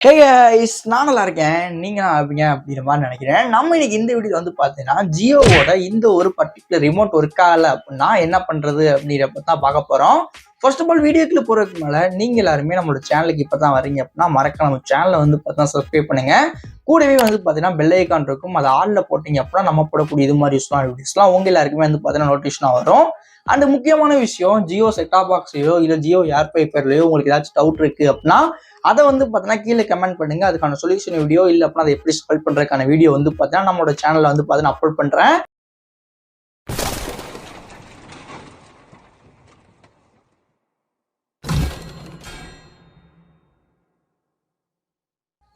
ஹே is நான் நல்லா இருக்கேன். நீங்க நான் இருப்பீங்க அப்படிங்கிற மாதிரி நினைக்கிறேன். நம்ம இன்னைக்கு இந்த வீடியோ வந்து பார்த்தீங்கன்னா ஜியோவோட இந்த ஒரு பர்டிகுலர் ரிமோட் ஒர்க் ஆகலை அப்படின்னா என்ன பண்ணுறது அப்படிங்கிறப்ப தான் பார்க்க போகிறோம் ஃபர்ஸ்ட் ஆஃப் ஆல் வீடியோக்குள்ள போகிறதுக்கு மேலே நீங்கள் எல்லாருமே நம்மளோட சேனலுக்கு இப்போ தான் வரீங்க அப்படின்னா மறக்க நம்ம சேனலை வந்து பார்த்தா சப்ஸ்கிரைப் பண்ணுங்க. கூடவே வந்து பார்த்தீங்கன்னா பெல் ஐக்கான் இருக்கும். அதை ஆளில் போட்டிங்க அப்படின்னா நம்ம போடக்கூடிய இது மாதிரி யூஸ்லாம் வீடியோஸ்லாம் உங்கள் எல்லாருக்குமே வந்து பார்த்தீங்கன்னா நோட்டிஃபிகேஷனாக வரும். அந்த முக்கியமான விஷயம் ஜியோ செட்டாப் பாக்ஸையோ இல்லை ஜியோ ஏர் பைப்பர்லையோ உங்களுக்கு ஏதாச்சும் டவுட் இருக்குது அப்படின்னா அதை வந்து பார்த்தீங்கன்னா கீழே கமெண்ட் பண்ணுங்க. அதுக்கான சொல்யூஷன் வீடியோ இல்லை அப்படின்னா அதை எப்படி சால்வ் பண்ணுறதுக்கான வீடியோ வந்து பார்த்தீங்கன்னா நம்மளோட சேனலில் வந்து பார்த்தீங்கன்னா அப்லோட் பண்ணுறேன்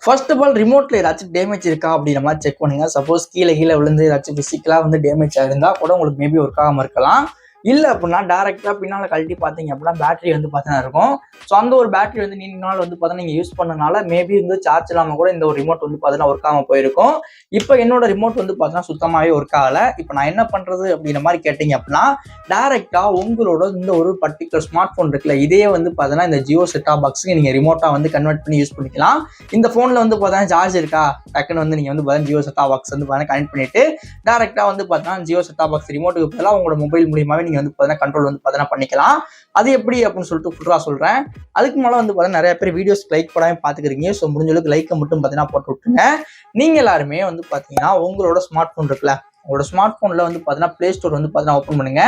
ஃபர்ஸ்ட் ஆஃப் ஆல் ரிமோட்ல ஏதாச்சும் டேமேஜ் இருக்கா அப்படின்ற மாதிரி செக் பண்ணுங்க. சப்போஸ் கீழே கீழே விழுந்து ஏதாச்சும் பிசிக்கலாக வந்து டேமேஜ் ஆயிருந்தா கூட உங்களுக்கு மேபி ஒர்க் ஆகாம இருக்கலாம். இல்லை அப்படின்னா டேரெக்டாக பின்னால் கழட்டி பார்த்தீங்க அப்படின்னா பேட்டரி வந்து பார்த்தீங்கன்னா இருக்கும். ஸோ அந்த ஒரு பேட்டரி வந்து நீண்ட நாள் வந்து பார்த்தீங்கன்னா நீங்கள் யூஸ் பண்ணனால மேபி வந்து சார்ஜ் இல்லாமல் கூட இந்த ஒரு ரிமோட் வந்து பார்த்தீங்கன்னா ஒர்க் ஆகாமல் போயிருக்கும். இப்போ என்னோட ரிமோட் வந்து பார்த்தீங்கன்னா சுத்தமாகவே ஒர்க் ஆகலை. இப்போ நான் என்ன பண்ணுறது அப்படிங்கிற மாதிரி கேட்டிங்க அப்படின்னா டேரெக்டாக உங்களோட இந்த ஒரு பர்டிகுலர் ஸ்மார்ட் ஃபோன் இருக்குல்ல இதே வந்து பார்த்தீங்கன்னா இந்த ஜியோ செட்டா பாக்ஸுக்கு நீங்கள் ரிமோட்டாக வந்து கன்வெர்ட் பண்ணி யூஸ் பண்ணிக்கலாம். இந்த ஃபோனில் வந்து பார்த்தீங்கன்னா சார்ஜ் இருக்கா? டக்குன்னு வந்து நீங்கள் வந்து பார்த்தீங்கன்னா ஜியோ செட்டா பாக்ஸ் வந்து பார்த்தீங்கன்னா கனெக்ட் பண்ணிட்டு டேரெக்டாக வந்து பார்த்தீங்கன்னா ஜியோ செட்டா பாக்ஸ் ரிமோட்டுக்கு பதிலாக உங்களோட மொபைல் மூலியமாகவே நீங்கள் வந்து பார்த்தீங்கன்னா கண்ட்ரோல் வந்து பார்த்தீங்கன்னா பண்ணிக்கலாம். அது எப்படி அப்படின்னு சொல்லிட்டு ஃபுல்லாக சொல்கிறேன் அதுக்கு மேலே வந்து பார்த்தீங்கன்னா நிறைய பேர் வீடியோஸ் லைக் போடாமல் பார்த்துக்கிறீங்க ஸோ முடிஞ்ச அளவுக்கு லைக்கை மட்டும் பார்த்தீங்கன்னா போட்டு விட்டுருங்க. நீங்கள் எல்லாருமே வந்து பார்த்தீங்கன்னா உங்களோட ஸ்மார்ட் ஃபோன் இருக்குல்ல உங்களோட ஸ்மார்ட் ஃபோனில் வந்து பார்த்தீங்கன்னா ப்ளே ஸ்டோர் வந்து பார்த்தீங்கன்னா ஓப்பன் பண்ணுங்க.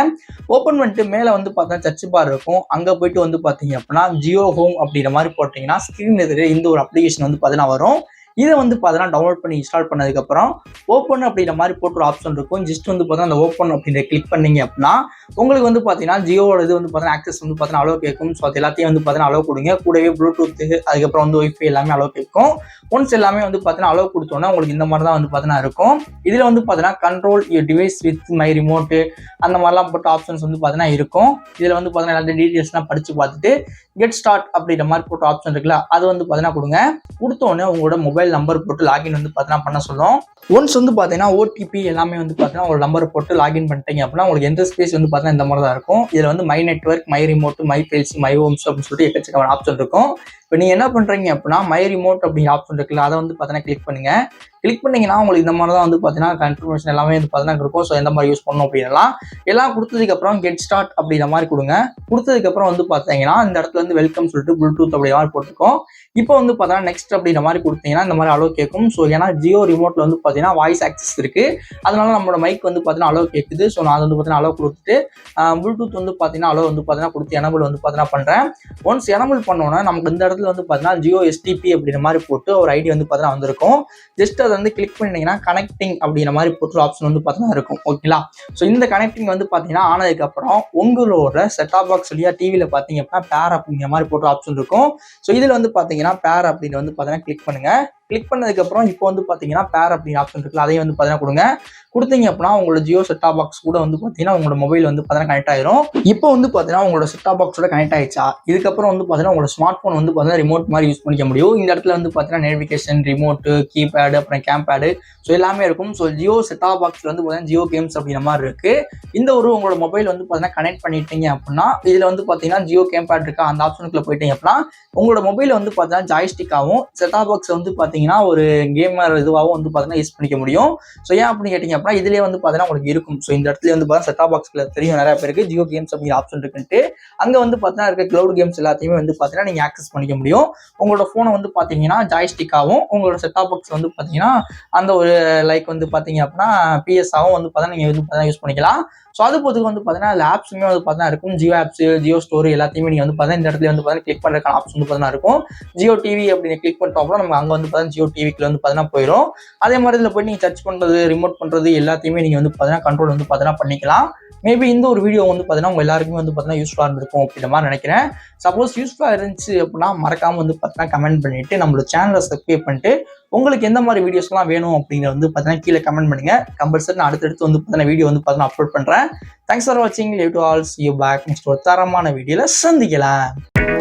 ஓப்பன் பண்ணிட்டு மேலே வந்து பார்த்தீங்கன்னா சர்ச் பார் இருக்கும். அங்கே போயிட்டு வந்து பார்த்தீங்க அப்படின்னா ஜியோ ஹோம் அப்படிங்கிற மாதிரி போட்டிங்கன்னா ஸ்க்ரீன் எதிரே இந்த ஒரு அப்ளிகேஷன் வந்து பார்த்தீங்கன்னா வரும். இதை வந்து பார்த்தீங்கன்னா டவுன்லோட் பண்ணி இன்ஸ்டால் பண்ணதுக்கப்புறம் ஓப்பன் அப்படிங்கிற மாதிரி போட்டு ஒரு ஆப்ஷன் இருக்கும் ஜஸ்ட் வந்து பார்த்தீங்கன்னா அந்த ஓப்பன் அப்படின்ற கிளிக் பண்ணீங்க அப்படின்னா உங்களுக்கு வந்து பார்த்தீங்கன்னா ஜியோட இது வந்து பார்த்தீங்கன்னா ஆக்சஸ் வந்து பார்த்தீங்கன்னா அளவு கேட்கும் ஸோ அது எல்லாத்தையும் வந்து பார்த்தீங்கன்னா அளவு கொடுங்க கூடவே ப்ளூடூத்து அதுக்கப்புறம் வந்து ஒய்ஃபை எல்லாமே அளவு கேட்கும் ஒன்ஸ் எல்லாமே வந்து பார்த்தீங்கன்னா அளவு கொடுத்தோன்னா உங்களுக்கு இந்த மாதிரி தான் வந்து பார்த்தீங்கன்னா இருக்கும் இதில் வந்து பார்த்தீங்கன்னா control you device with my remote அந்த மாதிரிலாம் போட்ட ஆப்ஷன்ஸ் வந்து பார்த்தீங்கன்னா இருக்கும் இதில் வந்து பார்த்தீங்கன்னா எல்லாத்தையும் டீட்டெயில்ஸ்லாம் படித்து பார்த்துட்டு கெட் ஸ்டார்ட் அப்படின்ற மாதிரி போட்டு ஆப்ஷன் இருக்குல்ல அது வந்து பார்த்தீங்கன்னா கொடுங்க. கொடுத்தோடனே உங்களோட மொபைல் நம்பர் போட்டு லாகின் வந்து பார்த்தீங்கன்னா பண்ண சொல்லும். ஒன்ஸ் வந்து பார்த்தீங்கன்னா ஓடிபி எல்லாமே வந்து பார்த்தீங்கன்னா ஒரு நம்பர் போட்டு லாகின் பண்ணிட்டீங்க அப்படின்னா உங்களுக்கு எந்த ஸ்பேஸ் வந்து பார்த்தீங்கன்னா இந்த மாதிரி தான் இருக்கும். இதில் வந்து my network my remote my files my homes அப்படின்னு சொல்லிட்டு எக்கச்சக்கமான ஆப்ஷன் இருக்கும். இப்போ நீங்கள் என்ன பண்ணுறீங்க அப்படின்னா மை ரிமோட் அப்படிங்கிற ஆப்ஷன் இருக்குல்ல அதை வந்து பார்த்தீங்கன்னா கிளிக் பண்ணுங்கள் கிளிக் பண்ணீங்கன்னா உங்களுக்கு இந்த மாதிரி தான் வந்து பார்த்தீங்கன்னா கன்ஃபர்மேஷன் எல்லாமே வந்து பார்த்தீங்கன்னா இருக்கும் ஸோ எந்த மாதிரி யூஸ் பண்ணணும் அப்படின்லாம் எல்லாம் கொடுத்ததுக்கப்புறம் கெட் ஸ்டார்ட் அப்படிங்கிற மாதிரி கொடுங்க கொடுத்ததுக்கப்புறம் வந்து பார்த்தீங்கன்னா இந்த இடத்துல வந்து வெல்கம் சொல்லிட்டு ப்ளூடூத் அப்படிங்கிற மாதிரி போட்டுருக்கோம் இப்போ வந்து பார்த்தீங்கன்னா நெக்ஸ்ட் அப்படிங்கிற மாதிரி கொடுத்தீங்கன்னா இந்த மாதிரி அளவு கேட்கும் ஸோ ஏன்னா ஜியோ ரிமோட்ல வந்து பார்த்தீங்கன்னா வாய்ஸ் ஆக்சஸ் இருக்கு அதனால நம்மளோட மைக் வந்து பார்த்தீங்கன்னா அளவு கேட்குது ஸோ நான் வந்து பார்த்தீங்கன்னா அளவு கொடுத்துட்டு ப்ளூடூத் வந்து பார்த்தீங்கன்னா அளவு வந்து பார்த்தீங்கன்னா கொடுத்து எனபிள் வந்து பார்த்தீங்கன்னா பண்ணுறேன் ஒன்ஸ் எனபிள் பண்ணோன்னா நமக்கு இந்த இடத்துல வந்து பார்த்தீங்கன்னா ஜியோ எஸ்டிபி அப்படிங்கிற மாதிரி போட்டு ஒரு ஐடி வந்து பார்த்தீங்கன்னா வந்திருக்கும் ஜஸ்ட் அதை வந்து கிளிக் பண்ணிட்டீங்கன்னா கனெக்டிங் அப்படிங்கிற மாதிரி போட்டு ஆப்ஷன் வந்து பார்த்தீங்கன்னா இருக்கும். ஓகேங்களா ஸோ இந்த கனெக்டிங் வந்து பார்த்தீங்கன்னா ஆனதுக்கப்புறம் உங்களோட செட்டாப் பாக்ஸ் வழியா டிவியில் பார்த்தீங்க அப்படின்னா பேர் அப்படிங்கிற மாதிரி போட்டு ஆப்ஷன் இருக்கும். ஸோ இதில் வந்து பார்த்தீங்கன்னா பேர் அப்படின்னு வந்து பார்த்தீங்கன்னா கிளிக் பண்ணுங்க. கிளிக் பண்ணதுக்கப்புறம் இப்போ வந்து பார்த்தீங்கன்னா பேர் அப்படிங்கிற ஆப்ஷன் இருக்குல்ல அதையும் வந்து பார்த்தீங்கன்னா கொடுங்க கொடுத்தீங்க அப்படின்னா உங்களோட ஜியோ செட்டாப் பாக்ஸ் கூட வந்து பார்த்தீங்கன்னா உங்களோட மொபைல் வந்து பார்த்தீங்கன்னா கனெக்ட் ஆயிரும் இப்போ வந்து பார்த்தீங்கன்னா உங்களோட செட்டாப் பாக்ஸோட கனெக்ட் ஆயிடுச்சா இதுக்கப்புறம் வந்து பார்த்தீங்கன்னா உங்களோட ஸ்மார்ட் ஃபோன் வந்து பார்த்தீங்கன்னா ரிமோட் மாதிரி யூஸ் பண்ணிக்க முடியும் இந்த இடத்துல வந்து பார்த்தீங்கன்னா நோட்டிஃபிகேஷன் ரிமோட்டு கீபேடு அப்புறம் கேம்பேடு ஸோ எல்லாமே இருக்கும் ஸோ ஜியோ செட்டாப் பாக்ஸில் வந்து பார்த்தீங்கன்னா ஜியோ கேம்ஸ் அப்படிங்கிற மாதிரி இருக்கு இந்த ஒரு உங்களோட மொபைல் வந்து பார்த்தீங்கன்னா கனெக்ட் பண்ணிட்டீங்க அப்படின்னா இதில் வந்து பார்த்தீங்கன்னா ஜியோ கேம்பேட் இருக்கா அந்த ஆப்ஷனுக்குள்ள போயிட்டீங்க அப்படின்னா உங்களோட மொபைல் வந்து பார்த்தீங்கன்னா ஜாய்ஸ்டிக்காகவும் செட்டாப் பாக்ஸ் வந்து பார்த்தீங்கன்னா பார்த்தீங்கன்னா ஒரு கேமர் இதுவாகவும் வந்து பார்த்தீங்கன்னா யூஸ் பண்ணிக்க முடியும் ஸோ ஏன் அப்படின்னு கேட்டிங்க அப்படின்னா இதுலேயே வந்து பார்த்தீங்கன்னா உங்களுக்கு இருக்கும் ஸோ இந்த இடத்துல வந்து பார்த்தீங்கன்னா செட்டா பாக்ஸில் தெரியும் நிறைய பேருக்கு ஜியோ கேம்ஸ் அப்படிங்கிற ஆப்ஷன் இருக்குன்ட்டு அங்கே வந்து பார்த்தீங்கன்னா இருக்க க்ளவுட் கேம்ஸ் எல்லாத்தையுமே வந்து பார்த்தீங்கன்னா நீங்கள் ஆக்சஸ் பண்ணிக்க முடியும் உங்களோட ஃபோனை வந்து பார்த்தீங்கன்னா ஜாய்ஸ்டிக்காகவும் உங்களோட செட்டாப் பாக்ஸ் வந்து பார்த்தீங்கன்னா அந்த ஒரு லைக் வந்து பார்த்தீங்க அப்படின்னா பிஎஸ்ஆவும் வந்து பார்த்தீங்கன்னா நீங்கள் வந்து பார்த்தீங்கன்னா யூஸ் பண்ணிக்கலாம் ஸோ அது போதுக்கு வந்து பார்த்தீங்கன்னா அதில் ஆப்ஸுமே வந்து பார்த்தீங்கன்னா இருக்கும் ஜியோ ஆப்ஸ் ஜியோ ஸ்டோர் எல்லாத்தையுமே நீங்கள் வந்து பார்த்தீங்கன்னா இந்த இடத்துல வந்து பார்த்தீங்கன்னா கிளிக் பண்ணுறதுக்கான ஆப்ஷன் வந்து பார்த்தீங்கன்னா இருக்கும் ஜியோ டிவி அப்படின்னு கிளிக் பண்ணிட்டோம் அப்புறம் நம்ம அங்கே வந்து பார்த்தீங்கன்னா ஜியோ டிவிக்குள்ள வந்து பார்த்தீங்கன்னா போயிடும் அதே மாதிரி இதில் போய் நீங்கள் சர்ச் பண்ணுறது ரிமோட் பண்ணுறது எல்லாத்தையுமே நீங்கள் வந்து பார்த்தீங்கன்னா கண்ட்ரோல் வந்து பார்த்தீங்கன்னா பண்ணிக்கலாம். மேபி இந்த ஒரு வீடியோ வந்து பார்த்தீங்கன்னா உங்கள் எல்லாருக்குமே வந்து பார்த்தீங்கன்னா யூஸ்ஃபுல்லாக இருந்திருக்கும் அப்படின்ற மாதிரி நினைக்கிறேன். சப்போஸ் யூஸ்ஃபுல்லாக இருந்துச்சு அப்படின்னா மறக்காமல் வந்து பார்த்தீங்கன்னா கமெண்ட் பண்ணிட்டு நம்மளோட சேனலை சப்ஸ்கிரைப் பண்ணிட்டு உங்களுக்கு எந்த மாதிரி வீடியோஸ்லாம் வேணும் அப்படிங்கிறத வந்து பார்த்தீங்கன்னா கீழே கமெண்ட் பண்ணுங்க. கம்பல்சரி நான் அடுத்தடுத்து வந்து பார்த்தீங்கன்னா வீடியோ வந்து பார்த்தீங்கன்னா அப்லோட் பண்ணுறேன் தேங்க்ஸ் ஃபார் வாட்சிங் live to all's you back next ஒரு தரமான வீடியோவில் சந்திக்கலாம்.